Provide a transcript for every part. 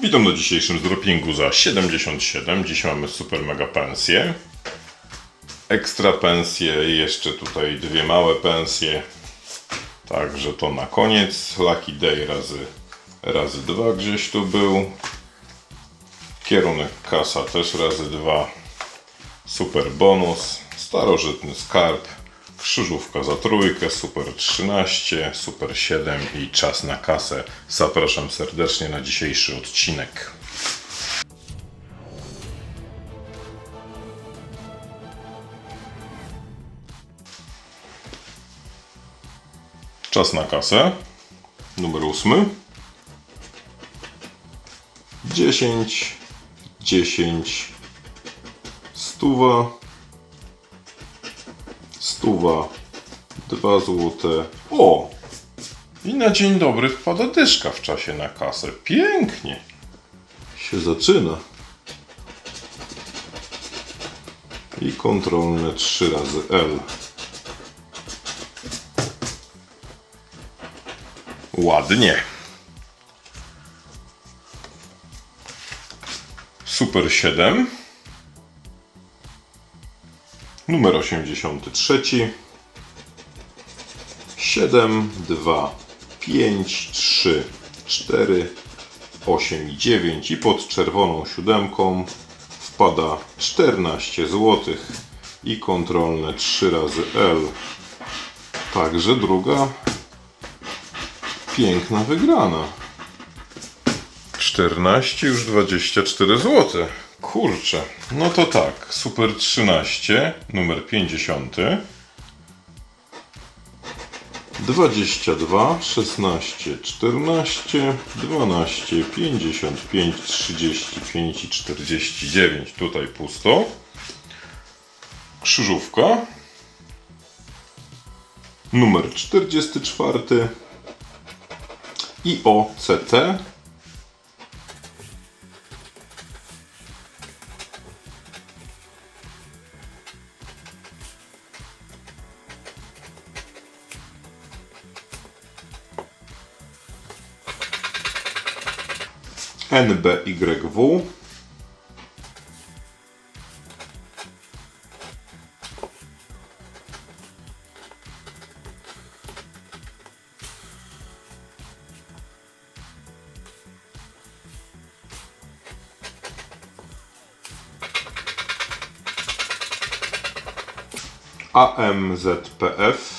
Witam na dzisiejszym droppingu za 77. Dziś mamy super mega pensje. Ekstra pensje i jeszcze tutaj dwie małe pensje. Także to na koniec. Lucky Day razy, razy dwa gdzieś tu był. Kierunek kasa też razy dwa. Super bonus. Starożytny skarb. Krzyżówka za trójkę, super 13, super 7 i czas na kasę. Zapraszam serdecznie na dzisiejszy odcinek. Czas na kasę. Numer 8. 10, 10, stuwa, stuwa, 2 złote. O! I na dzień dobry wpada dyszka w czasie na kasę. Pięknie się zaczyna. I kontrolne 3 razy L. Ładnie. Super 7. Numer 83. 7, 2, 5, 3, 4, 8 i 9 i pod czerwoną siódemką wpada 14 zł i kontrolne 3 razy L. Także druga piękna wygrana. 14 już 24 zł. Kurczę, no to tak, Super 13, numer 50. 22, 16, 14, 12, 55, 35 i 49. Tutaj pusto. Krzyżówka. Numer 44. I OCT. NBYW. AMZPF.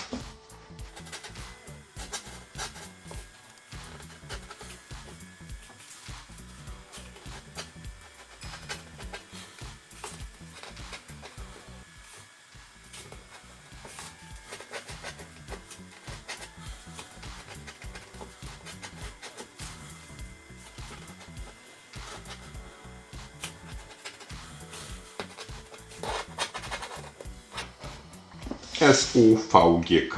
SUVGK.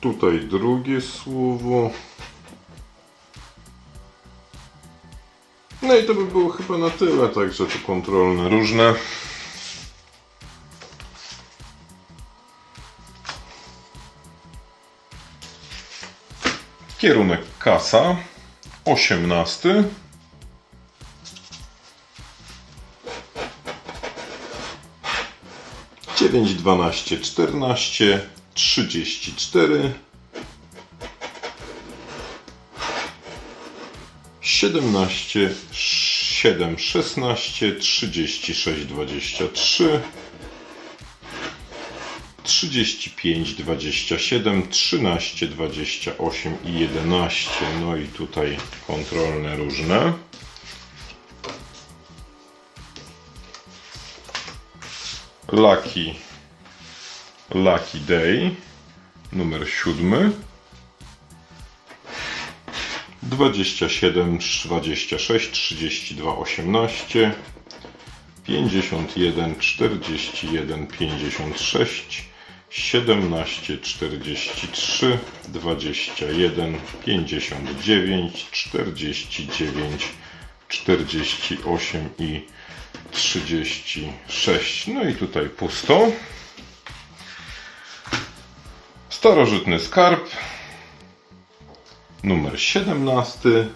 Tutaj drugie słowo. No i to by było chyba na tyle, także tu kontrolne różne. Kierunek kasa 18. Dziewięć, dwanaście, czternaście, trzydzieści cztery, siedemnaście, siedem, szesnaście, trzydzieści sześć, dwadzieścia trzy. 35, 27, 13, 28 i 11. No i tutaj kontrolne różne. Lucky, Lucky Day, numer 7. 27, 26, 32, 18. 51, 41, 56, 17, 43, 21, 59, 49, 48 i 36. No i tutaj pusto. Starożytny skarb. Numer 17.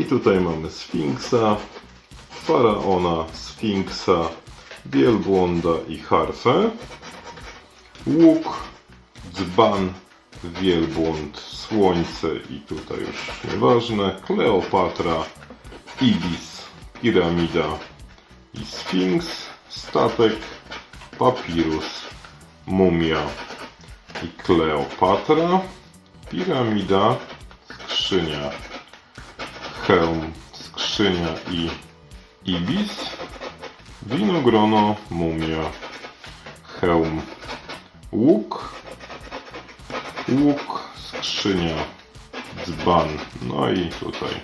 I tutaj mamy Sfinksa, Faraona, Sfinksa, Wielbłąda i Harfę. Łuk, dzban, wielbłąd, słońce i tutaj już nieważne. Kleopatra, Ibis, piramida i Sfinks, statek, papirus, mumia i Kleopatra, piramida, skrzynia, hełm, skrzynia i ibis, winogrono, mumia, hełm, łuk, łuk, skrzynia, dzban, no i tutaj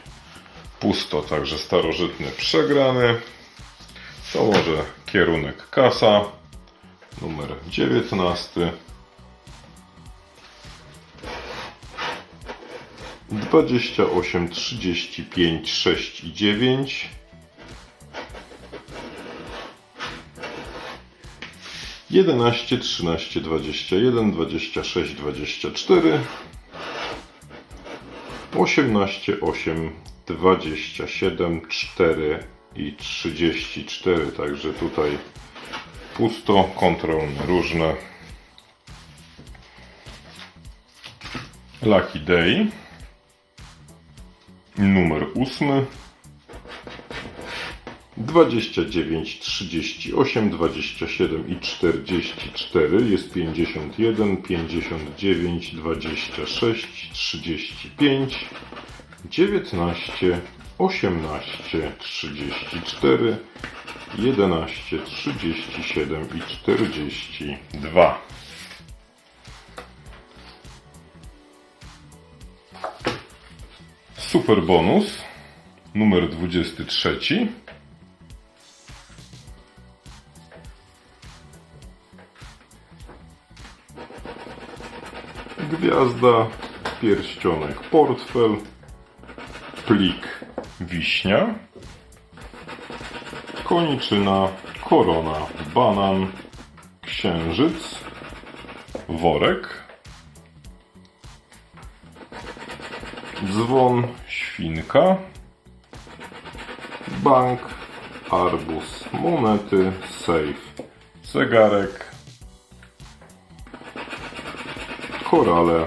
pusto, także starożytny przegrany. To może kierunek kasa, numer 19. 28, 35, 6 i 9. 11, 13, 21, 26, 24. 18, 8, 27, 4 i 34. Także tutaj pusto, kontrolne różne. Lucky Day. Numer 8. 29, 38, 27 i 44 jest 51, 59, 26, 35, 19, 18, 34, 11, 37 i 42. Super bonus numer 23. Gwiazda, pierścionek, portfel, plik, wiśnia, koniczyna, korona, banan, księżyc, worek, dzwon, świnka, bank, arbuz, monety, safe, zegarek, korale,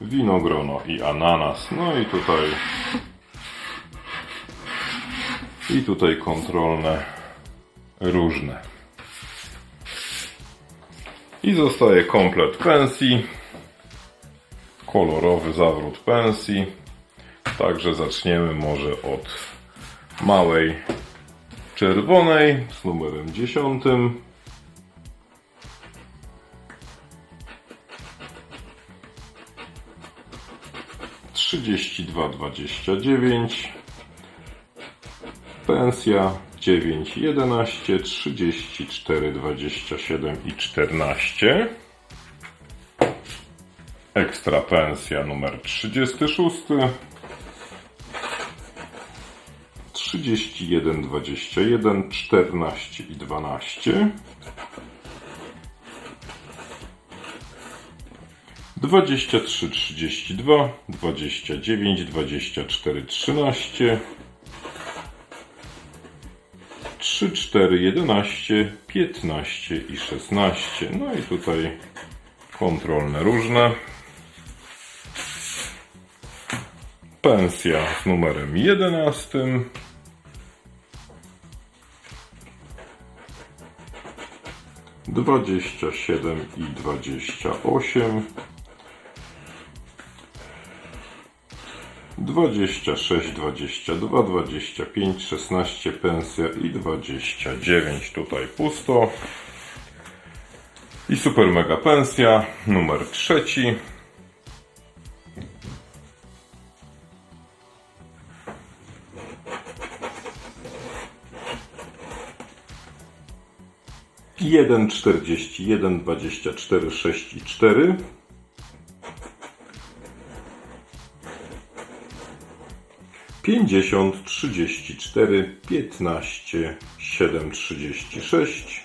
winogrono i ananas. No i tutaj i tutaj kontrolne różne. I zostaje komplet pensji. Kolorowy zawrót pensji. Także zaczniemy może od małej czerwonej z numerem 10. Trzydzieści dwa dwadzieścia dziewięć Pensja 9, 11, 34, 27 i 14. Ekstra pensja numer 36. 31, 21, 14 i 12. 23, 32, 29, 24, 13. 3, 4, 11, 15 i 16. No i tutaj kontrolne różne. Pensja z numerem 11. Dwadzieścia siedem i dwadzieścia osiem. 26, 22, 25, 16 pensja i 29 tutaj pusto. I super mega pensja numer trzeci. 1,41, 24, 6 i 4. Pięćdziesiąt, trzydzieści cztery, 50 34 15 7 36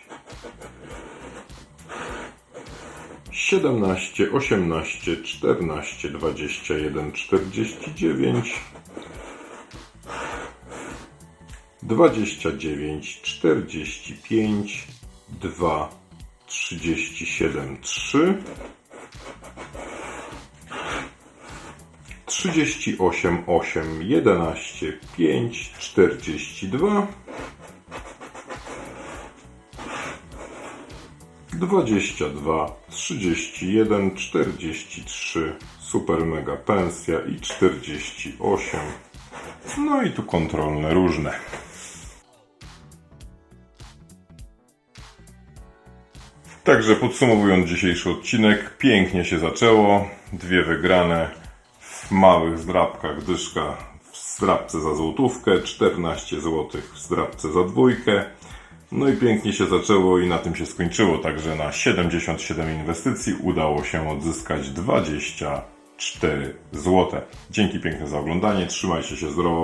17 18 14 21 49 29 45 2 37 3 38, 8, 11, 5, 42, 22, 31, 43, super mega pensja i 48. No i tu kontrolne różne. Także podsumowując dzisiejszy odcinek, pięknie się zaczęło. Dwie wygrane małych zdrabkach dyszka w zdrabce za złotówkę, 14 zł w zdrabce za dwójkę. No i pięknie się zaczęło i na tym się skończyło. Także na 77 inwestycji udało się odzyskać 24 zł. Dzięki piękne za oglądanie. Trzymajcie się zdrowo.